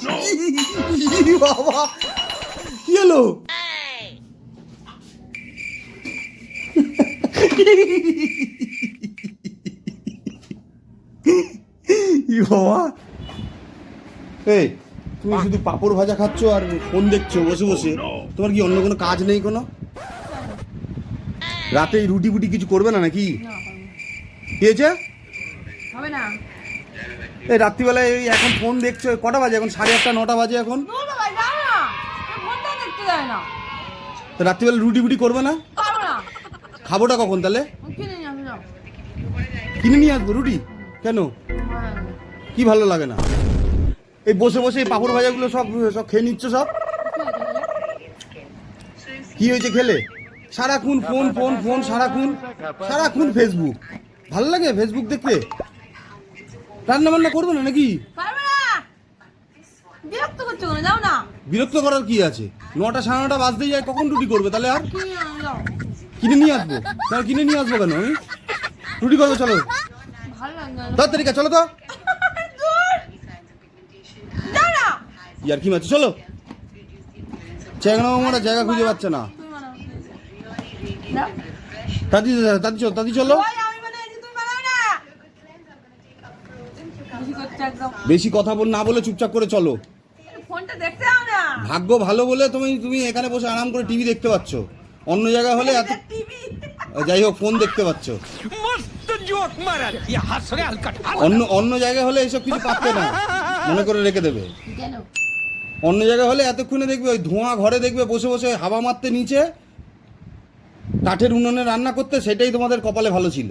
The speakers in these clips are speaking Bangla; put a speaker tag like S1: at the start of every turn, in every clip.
S1: বাবা। কি হলো? বাবা? এই তুমি শুধু পাপড় ভাজা খাচ্ছ আর ফোন দেখছ বসে বসে। তোমার কি অন্য কোনো কাজ নেই কোনো? রাতে এই রুটি ফুটি কিছু করবে না নাকি। কি হয়েছে
S2: হবে না।
S1: এই রাত্রিবেলায় এই এখন ফোন দেখছ কটা বাজে এখন? সাড়ে আটটা নটা বাজে এখন? রাত্রিবেলা রুটি ফুটি করবে না? খাবোটা কখন তাহলে?
S2: কিনে নিয়ে
S1: আসব রুটি? কেন? কি ভালো লাগে না? এই বসে বসে এই পাপড় ভাজাগুলো সব সব খেয়ে নিচ্ছ সব?
S2: কি হয়েছে?
S1: খেলে? সারাক্ষণ ফোন ফোন ফোন সারাক্ষণ সারাক্ষণ ফেসবুক ভালো লাগে ফেসবুক দেখতে? রান্না বান্না করবে না নাকি?
S2: বিরক্ত করছ কেন? যাও না।
S1: বিরক্ত করার কি আছে? নটা সাড়ে নটা বাজতেই যায় কখন রুটি করবে তাহলে আর?
S2: কিনে নিয়ে
S1: আসব। তাহলে কিনে নিয়ে আসব কেন আমি রুটি করব চলো।
S2: না।
S1: চলো তো। ইয়ার কি মাছ? চলো। চ্যাংড়া মামারা জায়গা খুঁজে পাচ্ছে না। দাদি দাদি চলো দাদি চলো
S2: ওই আমি বানাইছি তুমি বানাও না বেশি করছ একদম
S1: বেশি কথা বল না বলে চুপচাপ করে চলো।
S2: ফোনটা দেখতে দাও না।
S1: ভাগ্য ভালো বলে তুমি তুমি এখানে বসে আরাম করে টিভি দেখতে পাচ্ছ। অন্য জায়গায় হলে এত যাই হোক ফোন দেখতে পাচ্ছ। অন্য অন্য জায়গায় হলে এসব কিছু পাচ্ছে না। মনে করে রেখে দেবে। অন্য জায়গায় হলে এতক্ষণে দেখবে ওই ধোঁয়া ঘরে দেখবে বসে বসে হাওয়া মারতে নিচে। কাঠের উনুনে রান্না করতে সেটাই তোমাদের কপালে ভালো ছিল।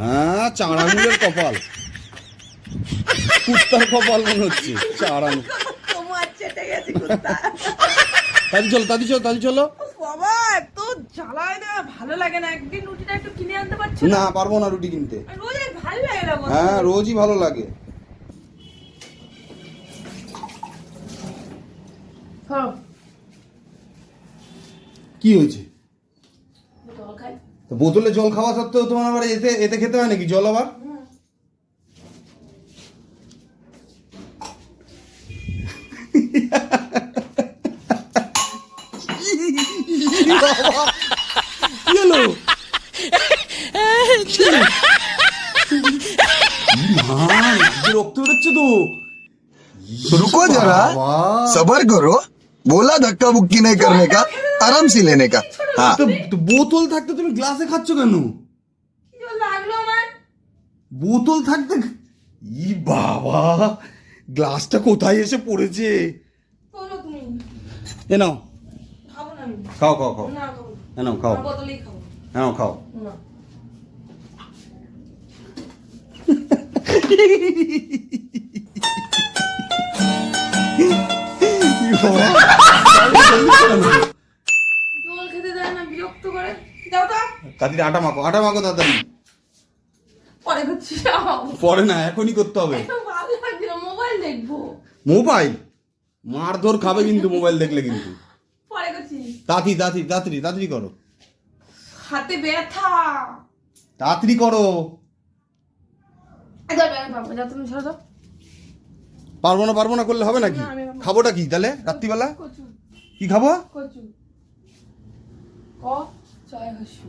S1: হ্যাঁ চার কপাল। কুত্তার কপাল মনে হচ্ছে তাদি চলো চলো চলো।
S2: বাবা এত জ্বালায় না ভালো লাগে না। একদিন রুটিটা একটু কিনে আনতে পারছ
S1: না? পারব না রুটি কিনতে।
S2: আর ভালো লাগে না
S1: হ্যাঁ রোজই ভালো লাগে। কি হয়েছে? বোতলে জল খাওয়া সত্ত্বেও তোমার আবার এতে এতে খেতে হয় নাকি? জল আবার? কি হলো কি? মা, এই রক্ত বেরোচ্ছে তো
S3: रुको जरा
S1: বাবা।
S3: सबर करो बोला धक्का बुक्की नहीं करने का आराम से लेने का हाँ
S1: তো তো বোতল থাকতে তুমি গ্লাসে খাচ্ছ কেন
S2: কি যে লাগলো আমার
S1: বোতল থাকতে ই বাবা গ্লাসটা কোথায় এসে পড়েছে
S2: তোলো তুমি
S1: এ নাও
S2: খাবো না আমি
S1: খাও খাও খাও।
S2: না
S1: খাও। নাও খাও। তাড়াতাড়ি আটা মাখো আটা মাখো তাড়াতাড়ি।
S2: পরে করছি
S1: পরে না এখনই করতে হবে।
S2: দেখব।
S1: মোবাইল? মারধর খাবে কিন্তু মোবাইল দেখলে কিন্তু।
S2: পরে করছি
S1: তাড়াতাড়ি তাড়াতাড়ি করো।
S2: হাতে ব্যথা।
S1: তাড়াতাড়ি করো। পারব না পারব না করলে হবে নাকি। খাবোটা কি তাহলে রাত্রিবেলা? কি খাব?
S2: কচু। ক চয় হাসু।